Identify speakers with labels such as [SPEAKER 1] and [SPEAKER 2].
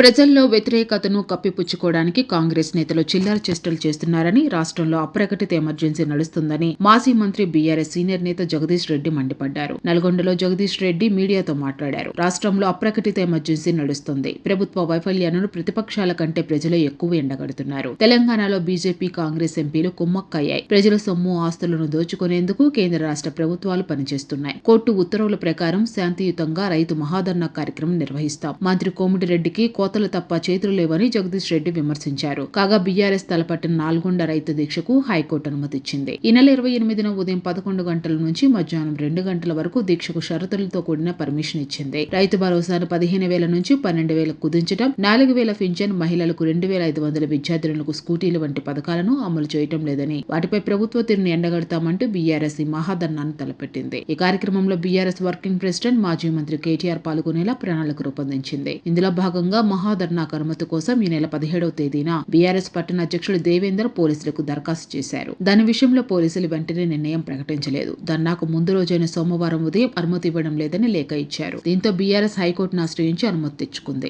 [SPEAKER 1] ప్రజల్లో వ్యతిరేకతను కప్పిపుచ్చుకోవడానికి కాంగ్రెస్ నేతలు చిల్లర చేష్టలు చేస్తున్నారని రాష్ట్రంలో అప్రకటిత ఎమర్జెన్సీ నడుస్తుందని మాజీ మంత్రి బీఆర్ఎస్ సీనియర్ నేత జగదీష్ రెడ్డి మండిపడ్డారు. నల్గొండలో జగదీష్ రెడ్డి మీడియాతో మాట్లాడారు. రాష్ట్రంలో అప్రకటిత ఎమర్జెన్సీ నడుస్తుంది. ప్రభుత్వ వైఫల్యాలను ప్రతిపక్షాల కంటే ప్రజలు ఎక్కువ ఎండగడుతున్నారు. తెలంగాణలో బీజేపీ కాంగ్రెస్ ఎంపీలు కుమ్మక్కయ్యాయి. ప్రజల సొమ్ము ఆస్తులను దోచుకునేందుకు కేంద్ర రాష్ట్ర ప్రభుత్వాలు పనిచేస్తున్నాయి. కోర్టు ఉత్తర్వుల ప్రకారం శాంతియుతంగా రైతు మహాధర్నా కార్యక్రమం నిర్వహిస్తాం. మంత్రి కోమిటిరెడ్డికి కోతలు తప్ప చేతులు లేవని జగదీష్ రెడ్డి విమర్శించారు. కాగా బీఆర్ఎస్ తలపట్టిన నాల్గొండ రైతు దీక్షకు హైకోర్టు అనుమతిచ్చింది. ఈ నెల ఇరవై ఎనిమిదిన ఉదయం పదకొండు గంటల నుంచి మధ్యాహ్నం రెండు గంటల వరకు దీక్షకు షరతులతో కూడిన పర్మిషన్ ఇచ్చింది. రైతు భరోసాను పదిహేను వేల నుంచి పన్నెండు వేలకు కుదించడం నాలుగు వేల పింఛన్ మహిళలకు రెండు వేల ఐదు వందల విద్యార్థులకు స్కూటీలు వంటి పథకాలను అమలు చేయటం లేదని వాటిపై ప్రభుత్వ తీరును ఎండగడతామంటూ బీఆర్ఎస్ ఈ మహాధర్నాను తలపెట్టింది. ఈ కార్యక్రమంలో బీఆర్ఎస్ వర్కింగ్ ప్రెసిడెంట్ మాజీ మంత్రి కేటీఆర్ పాల్గొనేలా ప్రణాళిక రూపొందించింది. ఇందులో భాగంగా మహాధర్నా అనుమతి కోసం ఈ నెల పదిహేడవ తేదీన బీఆర్ఎస్ పట్టణ అధ్యక్షుడు దేవేందర్ పోలీసులకు దరఖాస్తు చేశారు. దాని విషయంలో పోలీసులు వెంటనే నిర్ణయం ప్రకటించలేదు. ధర్నాకు ముందు రోజైన సోమవారం ఉదయం అనుమతి ఇవ్వడం లేదని లేఖ ఇచ్చారు. దీంతో బీఆర్ఎస్ హైకోర్టును ఆశ్రయించి అనుమతి తెచ్చుకుంది.